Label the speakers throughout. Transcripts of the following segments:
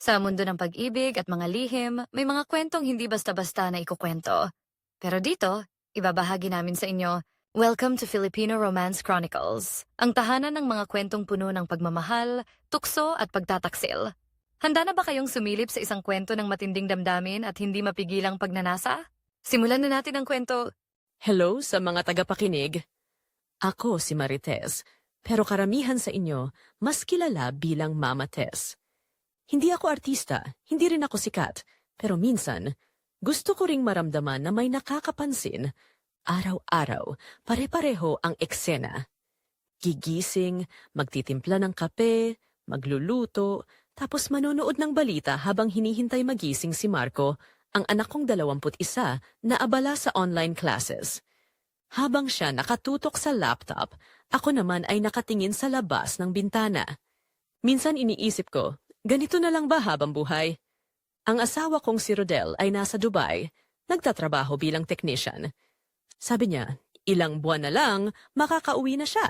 Speaker 1: Sa mundo ng pag-ibig at mga lihim, may mga kwentong hindi basta-basta na ikukwento. Pero dito, ibabahagi namin sa inyo, Welcome to Filipino Romance Chronicles, ang tahanan ng mga kwentong puno ng pagmamahal, tukso at pagtataksil. Handa na ba kayong sumilip sa isang kwento ng matinding damdamin at hindi mapigilang pagnanasa? Simulan na natin ang kwento.
Speaker 2: Hello sa mga tagapakinig. Ako si Marites, pero karamihan sa inyo mas kilala bilang Mama Tess. Hindi ako artista, hindi rin ako sikat, pero minsan gusto ko ring maramdaman na may nakakapansin. Araw-araw, pare-pareho ang eksena. Gigising, magtitimpla ng kape, magluluto, tapos manonood ng balita habang hinihintay magising si Marco, ang anak kong 21 na abala sa online classes. Habang siya nakatutok sa laptop, ako naman ay nakatingin sa labas ng bintana. Minsan iniisip ko, ganito na lang ba habang buhay? Ang asawa kong si Rodel ay nasa Dubai, nagtatrabaho bilang technician. Sabi niya, ilang buwan na lang, makakauwi na siya.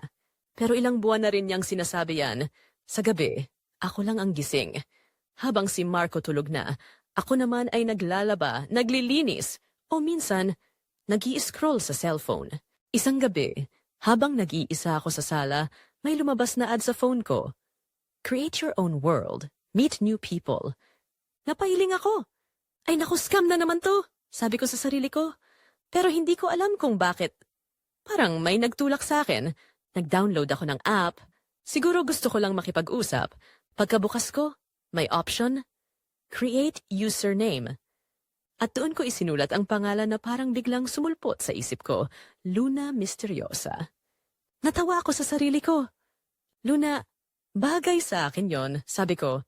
Speaker 2: Pero ilang buwan na rin niyang sinasabi yan. Sa gabi, ako lang ang gising. Habang si Marco tulog na, ako naman ay naglalaba, naglilinis, o minsan, nag scroll sa cellphone. Isang gabi, habang nag-iisa ako sa sala, may lumabas na ad sa phone ko. Create your own world. Meet new people. Napailing ako. Ay naku, scam na naman to, sabi ko sa sarili ko. Pero hindi ko alam kung bakit. Parang may nagtulak sa akin. Nag-download ako ng app. Siguro gusto ko lang makipag-usap. Pagkabukas ko, may option. Create username. At doon ko isinulat ang pangalan na parang biglang sumulpot sa isip ko, Luna Misteriosa. Natawa ako sa sarili ko. Luna, bagay sa akin yon, sabi ko.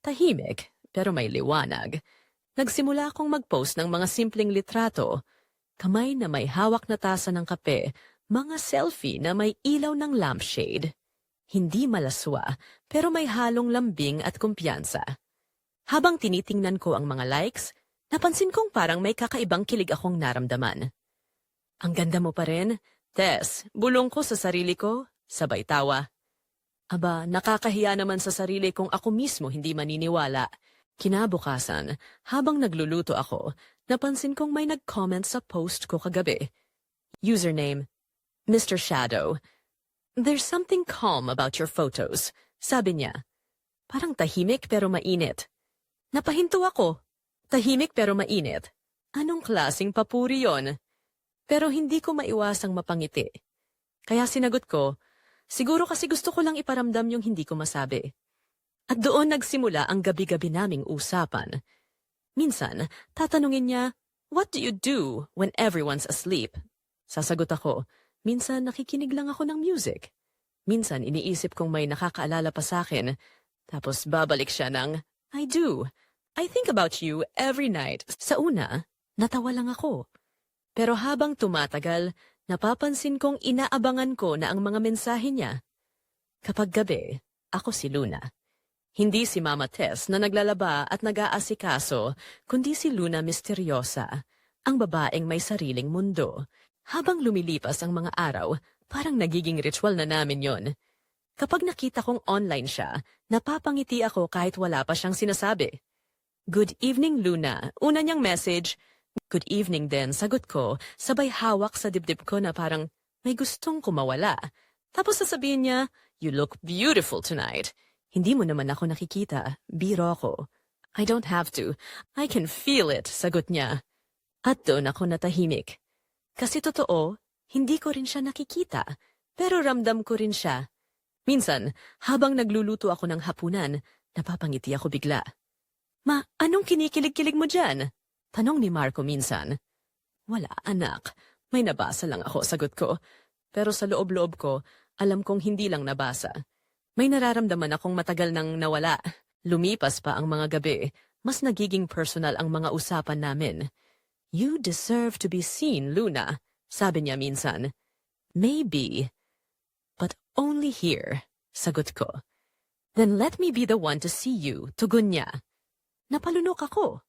Speaker 2: Tahimik, pero may liwanag. Nagsimula akong mag-post ng mga simpleng litrato. Kamay na may hawak na tasa ng kape, mga selfie na may ilaw ng lampshade. Hindi malaswa, pero may halong lambing at kumpiyansa. Habang tinitingnan ko ang mga likes, napansin kong parang may kakaibang kilig akong naramdaman. Ang ganda mo pa rin. Tess, bulong ko sa sarili ko, sabay tawa. Aba, nakakahiya naman sa sarili kung ako mismo hindi maniniwala. Kinabukasan, habang nagluluto ako, napansin kong may nag-comment sa post ko kagabi. Username, Mr. Shadow. There's something calm about your photos, sabi niya. Parang tahimik pero mainit. Napahinto ako. Tahimik pero mainit. Anong klasing papuri yon? Pero hindi ko maiwasang mapangiti. Kaya sinagot ko, siguro kasi gusto ko lang iparamdam yung hindi ko masabi. At doon nagsimula ang gabi-gabi naming usapan. Minsan, tatanungin niya, What do you do when everyone's asleep? Sasagot ako, minsan nakikinig lang ako ng music. Minsan iniisip kong may nakakaalala pa sa akin. Tapos babalik siya ng, I do. I think about you every night. Sa una, natawa lang ako. Pero habang tumatagal, napapansin kong inaabangan ko na ang mga mensahe niya. Kapag gabi, ako si Luna. Hindi si Mama Tess na naglalaba at nag-aasikaso, kundi si Luna Misteriosa, ang babaeng may sariling mundo. Habang lumilipas ang mga araw, parang nagiging ritual na namin yon. Kapag nakita kong online siya, napapangiti ako kahit wala pa siyang sinasabi. Good evening, Luna. Una niyang message, Good evening din, sagot ko, sabay hawak sa dibdib ko na parang may gustong kumawala. Tapos sasabihin niya, You look beautiful tonight. Hindi mo naman ako nakikita, biro ako. I don't have to. I can feel it, sagot niya. At doon ako natahimik. Kasi totoo, hindi ko rin siya nakikita, pero ramdam ko rin siya. Minsan, habang nagluluto ako ng hapunan, napapangiti ako bigla. Ma, anong kinikilig-kilig mo dyan? Tanong ni Marco minsan. Wala, anak. May nabasa lang ako, sagot ko. Pero sa loob-loob ko, alam kong hindi lang nabasa. May nararamdaman akong matagal nang nawala. Lumipas pa ang mga gabi, mas nagiging personal ang mga usapan namin. You deserve to be seen, Luna, sabi niya minsan. Maybe, but only here, sagot ko. Then let me be the one to see you, tugon niya. Napalunok ako.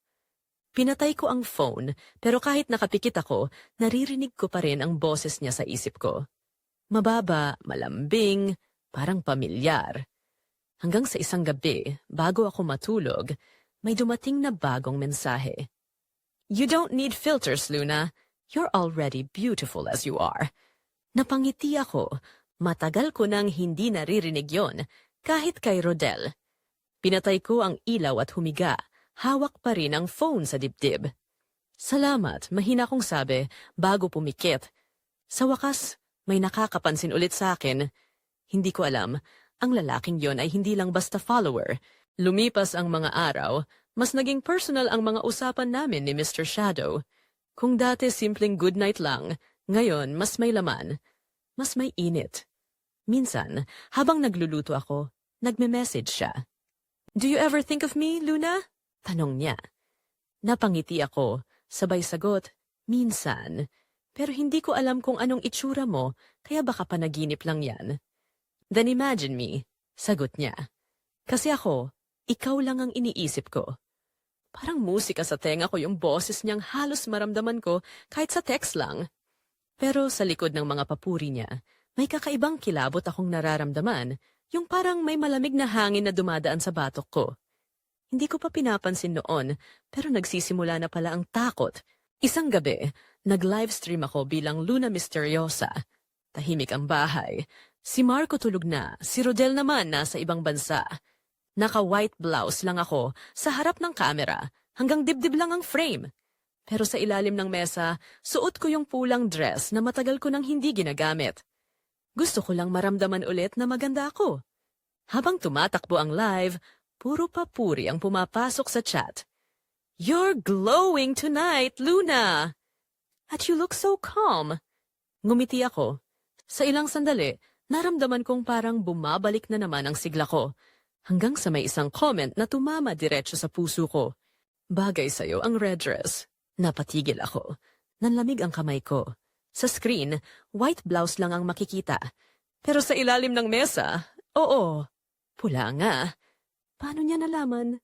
Speaker 2: Pinatay ko ang phone, pero kahit nakapikit ako, naririnig ko pa rin ang boses niya sa isip ko. Mababa, malambing, parang pamilyar. Hanggang sa isang gabi, bago ako matulog, may dumating na bagong mensahe. You don't need filters, Luna. You're already beautiful as you are. Napangiti ako. Matagal ko nang hindi naririnig yon, kahit kay Rodel. Pinatay ko ang ilaw at humiga. Hawak pa rin ang phone sa dibdib. Salamat, mahina kong sabi, bago pumikit. Sa wakas, may nakakapansin ulit sa akin. Hindi ko alam, ang lalaking yon ay hindi lang basta follower. Lumipas ang mga araw, mas naging personal ang mga usapan namin ni Mr. Shadow. Kung dati simpleng good night lang, ngayon mas may laman, mas may init. Minsan, habang nagluluto ako, nagme-message siya. Do you ever think of me, Luna? Tanong niya. Napangiti ako, sabay sagot, minsan. Pero hindi ko alam kung anong itsura mo, kaya baka panaginip lang yan. Then imagine me, sagot niya. Kasi ako, ikaw lang ang iniisip ko. Parang musika sa tenga ko yung boses niyang halos maramdaman ko kahit sa text lang. Pero sa likod ng mga papuri niya, may kakaibang kilabot akong nararamdaman, yung parang may malamig na hangin na dumadaan sa batok ko. Hindi ko pa pinapansin noon, pero nagsisimula na pala ang takot. Isang gabi, nag-livestream ako bilang Luna Misteriosa. Tahimik ang bahay. Si Marco tulog na, si Rodel naman nasa ibang bansa. Naka-white blouse lang ako sa harap ng kamera, hanggang dibdib lang ang frame. Pero sa ilalim ng mesa, suot ko yung pulang dress na matagal ko nang hindi ginagamit. Gusto ko lang maramdaman ulit na maganda ako. Habang tumatakbo ang live, puro papuri ang pumapasok sa chat. You're glowing tonight, Luna! At you look so calm. Ngumiti ako. Sa ilang sandali, naramdaman kong parang bumabalik na naman ang sigla ko. Hanggang sa may isang comment na tumama diretso sa puso ko. Bagay sa'yo ang red dress. Napatigil ako. Nanlamig ang kamay ko. Sa screen, white blouse lang ang makikita. Pero sa ilalim ng mesa, oo, pula nga. Paano niya nalaman?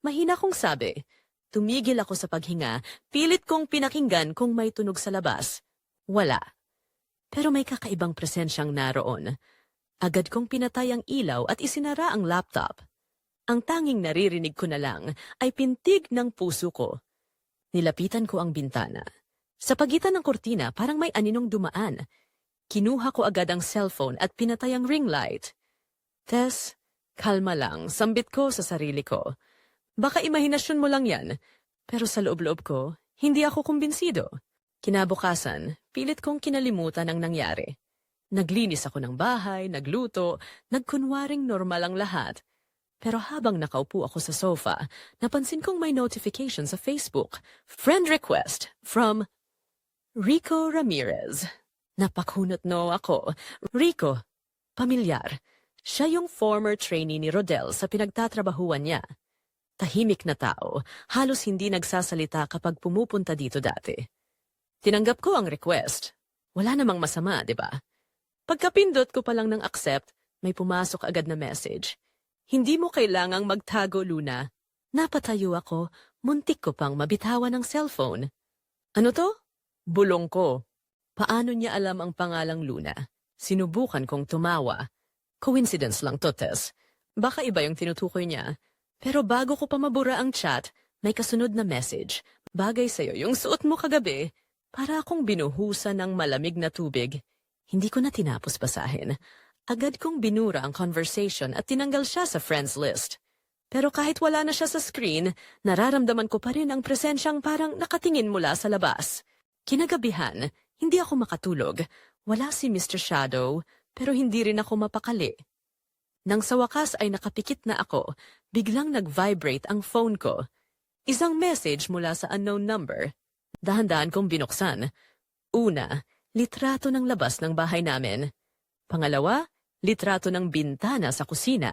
Speaker 2: Mahina kong sabi. Tumigil ako sa paghinga, pilit kong pinakinggan kung may tunog sa labas. Wala. Pero may kakaibang presensyang naroon. Agad kong pinatay ang ilaw at isinara ang laptop. Ang tanging naririnig ko na lang ay pintig ng puso ko. Nilapitan ko ang bintana. Sa pagitan ng kortina, parang may aninong dumaan. Kinuha ko agad ang cellphone at pinatay ang ring light. Tess, kalma lang, sambit ko sa sarili ko. Baka imahinasyon mo lang yan, pero sa loob-loob ko, hindi ako kumbinsido. Kinabukasan, pilit kong kinalimutan ang nangyari. Naglinis ako ng bahay, nagluto, nagkunwaring normal ang lahat. Pero habang nakaupo ako sa sofa, napansin kong may notification sa Facebook. Friend request from Rico Ramirez. Napakunot no ako. Rico, pamilyar. Siya yung former trainee ni Rodel sa pinagtatrabahuan niya. Tahimik na tao, halos hindi nagsasalita kapag pumupunta dito dati. Tinanggap ko ang request. Wala namang masama, di ba? Pagkapindot ko pa lang ng accept, may pumasok agad na message. Hindi mo kailangang magtago, Luna. Napatayo ako, muntik ko pang mabitawan ng cellphone. Ano to? Bulong ko. Paano niya alam ang pangalang Luna? Sinubukan kong tumawa. Coincidence lang to, Tess. Baka iba yung tinutukoy niya. Pero bago ko pa mabura ang chat, may kasunod na message. Bagay sa'yo yung suot mo kagabi. Para akong binuhusan ng malamig na tubig. Hindi ko na tinapos basahin. Agad kong binura ang conversation at tinanggal siya sa friends list. Pero kahit wala na siya sa screen, nararamdaman ko pa rin ang presensyang parang nakatingin mula sa labas. Kinagabihan, hindi ako makatulog. Wala si Mr. Shadow, pero hindi rin ako mapakali. Nang sa wakas ay nakapikit na ako, biglang nag-vibrate ang phone ko. Isang message mula sa unknown number. Dahan-dahan kong binuksan. Una, litrato ng labas ng bahay namin. Pangalawa, litrato ng bintana sa kusina.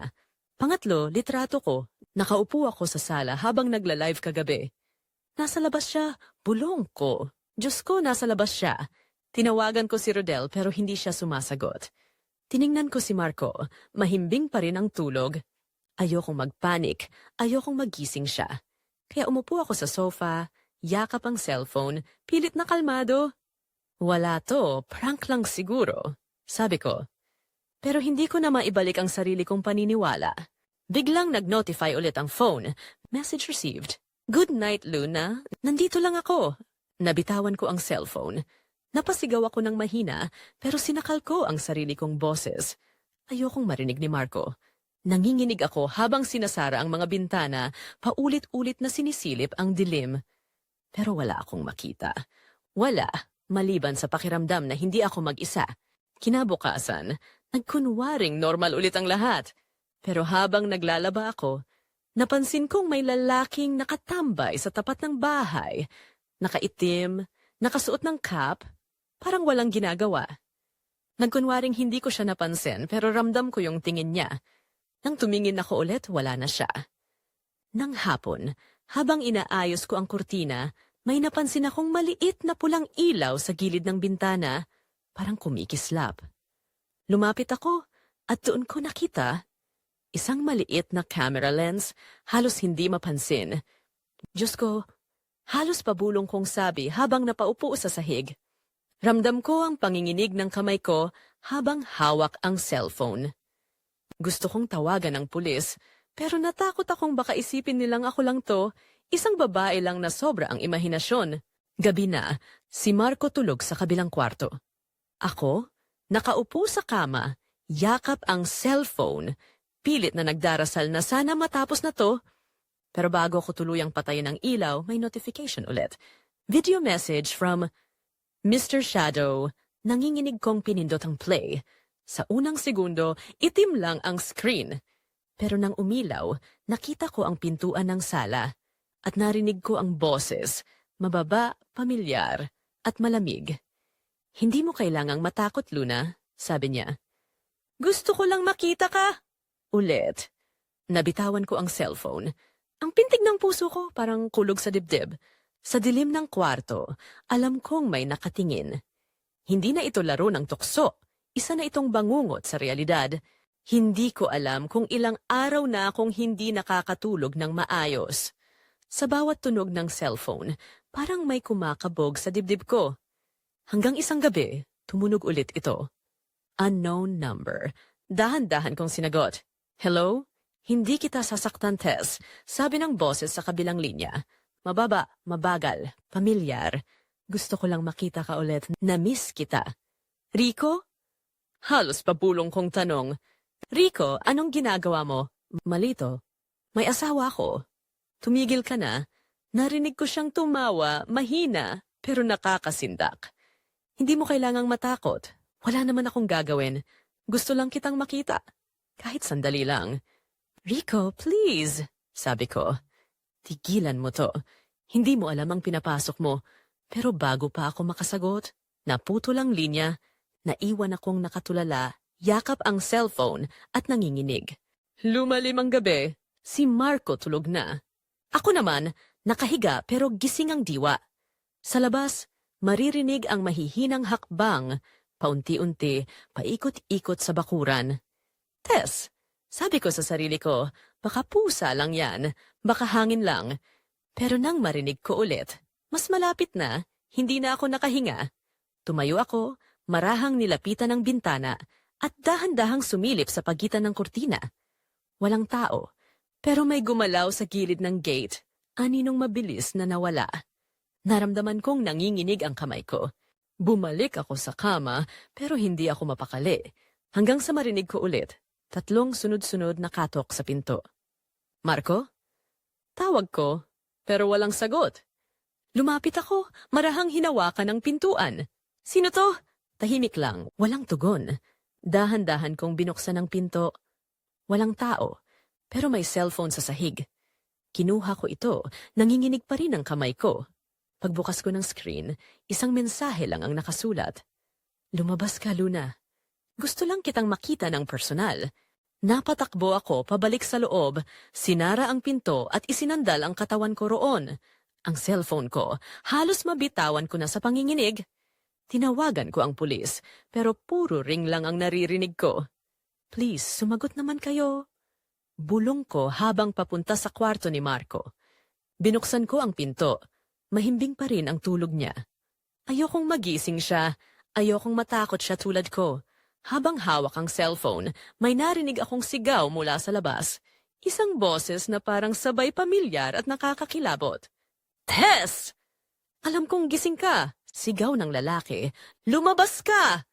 Speaker 2: Pangatlo, litrato ko. Nakaupo ako sa sala habang nagla-live kagabi. Nasa labas siya, bulong ko. Diyos ko, nasa labas siya. Tinawagan ko si Rodel pero hindi siya sumasagot. Tiningnan ko si Marco, mahimbing pa rin ang tulog. Ayokong magpanik, ayokong magising siya. Kaya umupo ako sa sofa, yakap ang cellphone, pilit na kalmado. Wala to, prank lang siguro, sabi ko. Pero hindi ko na maibalik ang sarili kong paniniwala. Biglang nag-notify ulit ang phone. Message received. Good night, Luna. Nandito lang ako. Nabitawan ko ang cellphone. Napasigaw ako ng mahina, pero sinakal ko ang sarili kong boses. Ayokong marinig ni Marco. Nanginginig ako habang sinasara ang mga bintana, paulit-ulit na sinisilip ang dilim. Pero wala akong makita. Wala, maliban sa pakiramdam na hindi ako mag-isa. Kinabukasan, nagkunwaring normal ulit ang lahat. Pero habang naglalaba ako, napansin kong may lalaking nakatambay sa tapat ng bahay. Nakaitim, nakasuot ng cap, parang walang ginagawa. Nagkunwaring hindi ko siya napansin pero ramdam ko yung tingin niya. Nang tumingin ako ulit, wala na siya. Nang hapon, habang inaayos ko ang kurtina, may napansin akong maliit na pulang ilaw sa gilid ng bintana, parang kumikislap. Lumapit ako at doon ko nakita isang maliit na camera lens, halos hindi mapansin. Diyos ko, halos pabulong kong sabi habang napaupo sa sahig. Ramdam ko ang panginginig ng kamay ko habang hawak ang cellphone. Gusto kong tawagan ng pulis, pero natakot akong baka isipin nilang ako lang to, isang babae lang na sobra ang imahinasyon. Gabi na, si Marco tulog sa kabilang kwarto. Ako, nakaupo sa kama, yakap ang cellphone, pilit na nagdarasal na sana matapos na to. Pero bago ko tuluyang patayin ang ilaw, may notification ulit. Video message from Mr. Shadow, nanginginig kong pinindot ang play. Sa unang segundo, itim lang ang screen. Pero nang umilaw, nakita ko ang pintuan ng sala at narinig ko ang boses, mababa, pamilyar, at malamig. Hindi mo kailangang matakot, Luna, sabi niya. Gusto ko lang makita ka. Ulit. Nabitawan ko ang cellphone. Ang pintig ng puso ko parang kulog sa dibdib. Sa dilim ng kwarto, alam kong may nakatingin. Hindi na ito laro ng tukso. Isa na itong bangungot sa realidad. Hindi ko alam kung ilang araw na akong hindi nakakatulog ng maayos. Sa bawat tunog ng cellphone, parang may kumakabog sa dibdib ko. Hanggang isang gabi, tumunog ulit ito. Unknown number. Dahan-dahan kong sinagot. Hello? Hindi kita sasaktan, Tess. Sabi ng boses sa kabilang linya. Mababa, mabagal, pamilyar. Gusto ko lang makita ka ulit. Na-miss kita. Rico? Halos pabulong kong tanong. Rico, anong ginagawa mo? Malito. May asawa ako. Tumigil ka na. Narinig ko siyang tumawa, mahina, pero nakakasindak. Hindi mo kailangang matakot. Wala naman akong gagawin. Gusto lang kitang makita. Kahit sandali lang. Rico, please, sabi ko. Tigilan mo to. Hindi mo alam ang pinapasok mo. Pero bago pa ako makasagot, naputo lang linya, naiwan akong nakatulala, yakap ang cellphone at nanginginig. Lumalim ang gabi. Si Marco tulog na. Ako naman, nakahiga pero gising ang diwa. Sa labas, maririnig ang mahihinang hakbang, paunti-unti, paikot-ikot sa bakuran. Tess, sabi ko sa sarili ko, baka pusa lang yan, baka hangin lang. Pero nang marinig ko ulit, mas malapit na, hindi na ako nakahinga. Tumayo ako, marahang nilapitan ng bintana, at dahan-dahang sumilip sa pagitan ng kurtina. Walang tao, pero may gumalaw sa gilid ng gate, aninong mabilis na nawala. Naramdaman kong nanginginig ang kamay ko. Bumalik ako sa kama, pero hindi ako mapakali. Hanggang sa marinig ko ulit, tatlong sunod-sunod na katok sa pinto. Marco? Tawag ko, pero walang sagot. Lumapit ako, marahang hinawakan ng pintuan. Sino to? Tahimik lang, walang tugon. Dahan-dahan kong binuksan ang pinto. Walang tao, pero may cellphone sa sahig. Kinuha ko ito, nanginginig pa rin ang kamay ko. Pagbukas ko ng screen, isang mensahe lang ang nakasulat. Lumabas ka, Luna. Gusto lang kitang makita ng personal. Napatakbo ako pabalik sa loob, sinara ang pinto at isinandal ang katawan ko roon. Ang cellphone ko, halos mabitawan ko na sa panginginig. Tinawagan ko ang pulis, pero puro ring lang ang naririnig ko. Please, sumagot naman kayo. Bulong ko habang papunta sa kwarto ni Marco. Binuksan ko ang pinto. Mahimbing pa rin ang tulog niya. Ayokong magising siya. Ayokong matakot siya tulad ko. Habang hawak ang cellphone, may narinig akong sigaw mula sa labas. Isang boses na parang sabay pamilyar at nakakakilabot. Tess! Alam kong gising ka. Sigaw ng lalaki. Lumabas ka!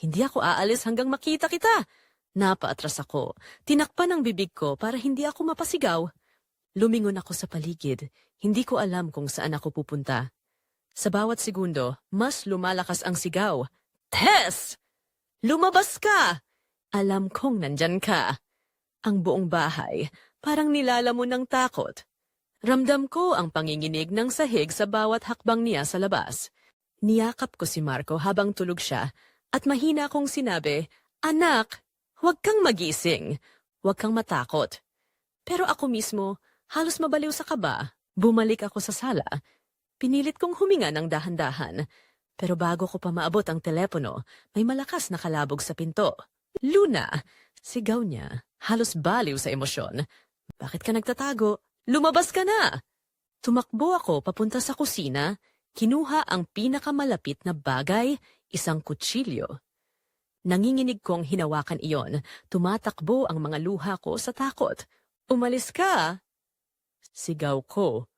Speaker 2: Hindi ako aalis hanggang makita kita. Napaatras ako. Tinakpan ang bibig ko para hindi ako mapasigaw. Lumingon ako sa paligid. Hindi ko alam kung saan ako pupunta. Sa bawat segundo, mas lumalakas ang sigaw. Tess! Lumabas ka! Alam kong nandyan ka. Ang buong bahay, parang nilalamon ng takot. Ramdam ko ang panginginig ng sahig sa bawat hakbang niya sa labas. Niyakap ko si Marco habang tulog siya at mahina kong sinabi, Anak, huwag kang magising. Huwag kang matakot. Pero ako mismo, halos mabaliw sa kaba. Bumalik ako sa sala. Pinilit kong huminga ng dahan-dahan. Pero bago ko pa maabot ang telepono, may malakas na kalabog sa pinto. Luna! Sigaw niya, halos baliw sa emosyon. Bakit ka nagtatago? Lumabas ka na! Tumakbo ako papunta sa kusina, kinuha ang pinakamalapit na bagay, isang kutsilyo. Nanginginig kong hinawakan iyon, tumatakbo ang mga luha ko sa takot. Umalis ka! Sigaw ko.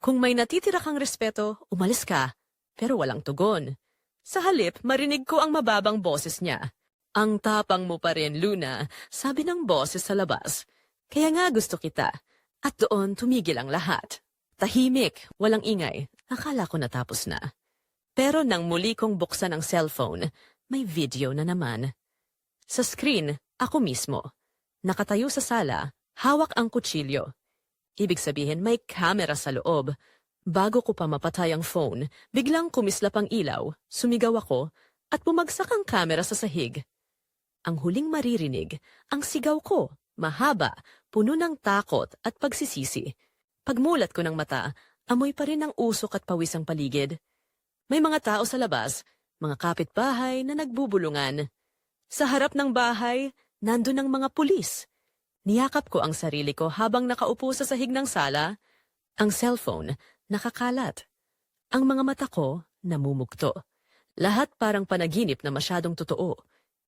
Speaker 2: Kung may natitira kang respeto, umalis ka. Pero walang tugon. Sa halip, marinig ko ang mababang boses niya. Ang tapang mo pa rin, Luna, sabi ng boses sa labas. Kaya nga gusto kita. At doon tumigil ang lahat. Tahimik, walang ingay. Akala ko natapos na. Pero nang muli kong buksan ang cellphone, may video na naman. Sa screen, ako mismo. Nakatayo sa sala, hawak ang kutsilyo. Ibig sabihin may camera sa loob. Bago ko pa mapatay ang phone, biglang kumislap ang ilaw, sumigaw ako, at bumagsak ang camera sa sahig. Ang huling maririnig, ang sigaw ko, mahaba, puno ng takot at pagsisisi. Pagmulat ko ng mata, amoy pa rin ang usok at pawis ang paligid. May mga tao sa labas, mga kapitbahay na nagbubulungan. Sa harap ng bahay, nandun ang mga pulis. Niyakap ko ang sarili ko habang nakaupo sa sahig ng sala. Ang cellphone, nakakalat. Ang mga mata ko, namumugto. Lahat parang panaginip na masyadong totoo.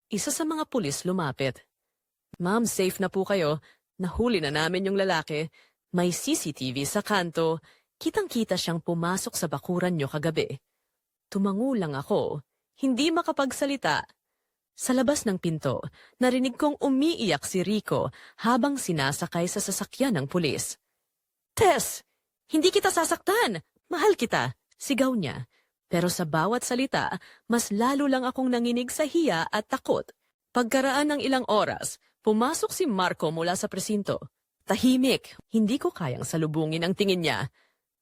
Speaker 2: Isa sa mga pulis lumapit. Ma'am, safe na po kayo. Nahuli na namin yung lalaki. May CCTV sa kanto. Kitang-kita siyang pumasok sa bakuran nyo kagabi. Tumango lang ako. Hindi makapagsalita. Sa labas ng pinto, narinig kong umiiyak si Rico habang sinasakay sa sasakyan ng pulis. Tess! Hindi kita sasaktan! Mahal kita! Sigaw niya. Pero sa bawat salita, mas lalo lang akong nanginig sa hiya at takot. Pagkaraan ng ilang oras, pumasok si Marco mula sa presinto. Tahimik, hindi ko kayang salubungin ang tingin niya.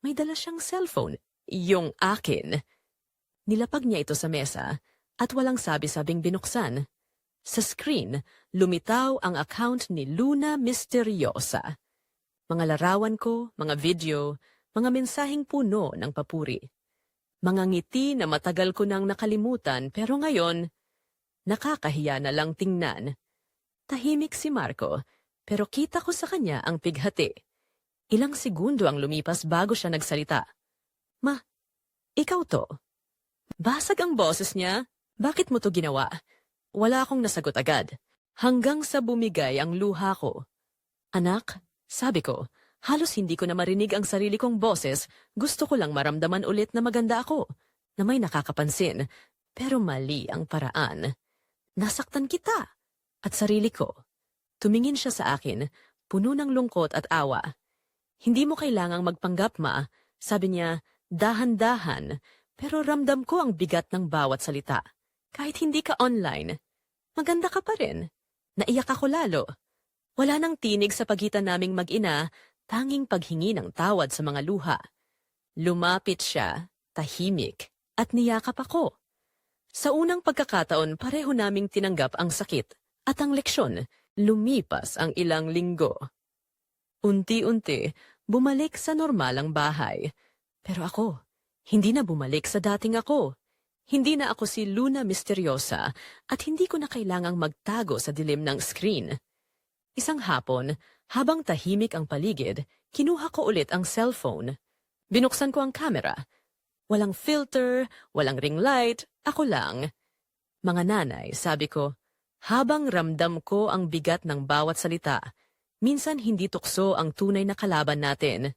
Speaker 2: May dala siyang cellphone, yung akin. Nilapag niya ito sa mesa at walang sabi-sabing binuksan. Sa screen, lumitaw ang account ni Luna Misteriosa. Mga larawan ko, mga video, mga mensaheng puno ng papuri. Mga ngiti na matagal ko nang nakalimutan pero ngayon, nakakahiya na lang tingnan. Tahimik si Marco, pero kita ko sa kanya ang pighati. Ilang segundo ang lumipas bago siya nagsalita. Ma, ikaw to. Basag ang boses niya. Bakit mo to ginawa? Wala akong nasagot agad. Hanggang sa bumigay ang luha ko. Anak, sabi ko, halos hindi ko na marinig ang sarili kong boses. Gusto ko lang maramdaman ulit na maganda ako. Na may nakakapansin. Pero mali ang paraan. Nasaktan kita. At sarili ko. Tumingin siya sa akin, puno ng lungkot at awa. Hindi mo kailangang magpanggap, ma. Sabi niya, dahan-dahan. Pero ramdam ko ang bigat ng bawat salita. Kahit hindi ka online, maganda ka pa rin. Naiyak ako lalo. Wala nang tinig sa pagitan naming mag-ina, tanging paghingi ng tawad sa mga luha. Lumapit siya, tahimik, at niyakap ako. Sa unang pagkakataon, pareho naming tinanggap ang sakit at ang leksyon. Lumipas ang ilang linggo. Unti-unti, bumalik sa normal ang bahay. Pero ako, hindi na bumalik sa dating ako. Hindi na ako si Luna Misteriosa at hindi ko na kailangang magtago sa dilim ng screen. Isang hapon, habang tahimik ang paligid, kinuha ko ulit ang cellphone. Binuksan ko ang camera. Walang filter, walang ring light, ako lang. Mga nanay, sabi ko, habang ramdam ko ang bigat ng bawat salita, Minsan hindi tukso ang tunay na kalaban natin.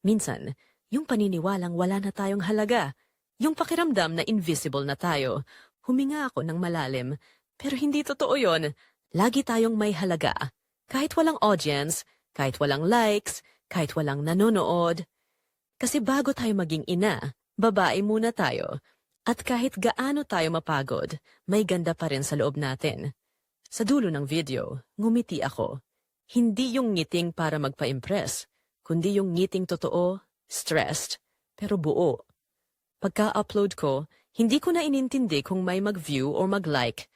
Speaker 2: Minsan, yung paniniwalang wala na tayong halaga. Yung pakiramdam na invisible na tayo. Huminga ako ng malalim. Pero hindi totoo yon. Lagi tayong may halaga. Kahit walang audience, kahit walang likes, kahit walang nanonood. Kasi bago tayo maging ina, babae muna tayo. At kahit gaano tayo mapagod, may ganda pa rin sa loob natin. Sa dulo ng video, ngumiti ako. Hindi yung ngiting para magpa-impress, kundi yung ngiting totoo, stressed, pero buo. Pagka-upload ko, hindi ko na inintindi kung may mag-view or mag-like.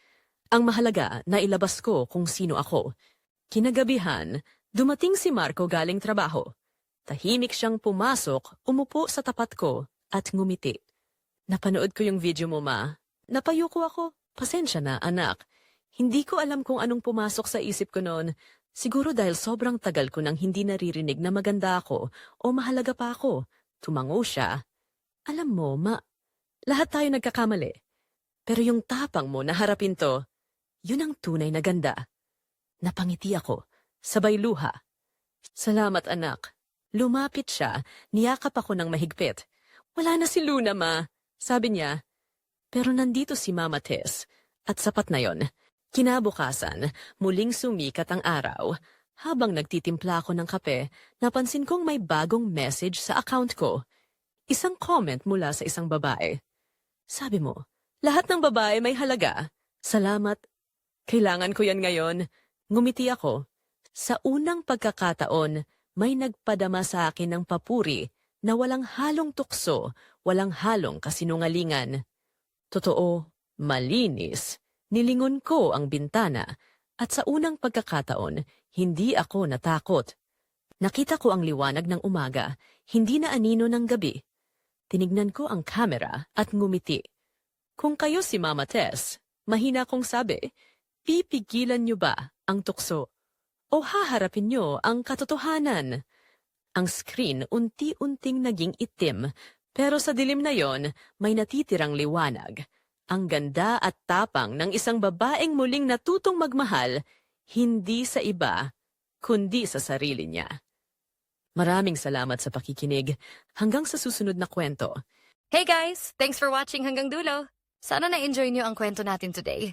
Speaker 2: Ang mahalaga na ilabas ko kung sino ako. Kinagabihan, dumating si Marco galing trabaho. Tahimik siyang pumasok, umupo sa tapat ko, at ngumiti. Napanood ko yung video mo, ma. Napayuko ako. Pasensya na, anak. Hindi ko alam kung anong pumasok sa isip ko noon. Siguro dahil sobrang tagal ko nang hindi naririnig na maganda ako o mahalaga pa ako. Tumango siya. Alam mo, ma, lahat tayo nagkakamali. Pero yung tapang mo na harapin to, yun ang tunay na ganda. Napangiti ako, sabay luha. Salamat anak. Lumapit siya, niyakap ako ng mahigpit. Wala na si Luna, ma. Sabi niya, pero nandito si Mama Tess, at sapat na yon. Kinabukasan, muling sumikat ang araw. Habang nagtitimpla ako ng kape, napansin kong may bagong message sa account ko. Isang comment mula sa isang babae. Sabi mo, lahat ng babae may halaga. Salamat. Kailangan ko yan ngayon. Ngumiti ako. Sa unang pagkakataon, may nagpadama sa akin ng papuri na walang halong tukso, walang halong kasinungalingan. Totoo, malinis. Nilingon ko ang bintana at sa unang pagkakataon, hindi ako natakot. Nakita ko ang liwanag ng umaga, hindi na anino ng gabi. Tinignan ko ang kamera at ngumiti. Kung kayo si Mama Tess, mahina kong sabi, pipigilan niyo ba ang tukso? O haharapin niyo ang katotohanan? Ang screen unti-unting naging itim, pero sa dilim na yon may natitirang liwanag. Ang ganda at tapang ng isang babaeng muling natutong magmahal, hindi sa iba, kundi sa sarili niya. Maraming salamat sa pakikinig. Hanggang sa susunod na kwento.
Speaker 1: Hey guys! Thanks for watching hanggang dulo. Sana na-enjoy niyo ang kwento natin today.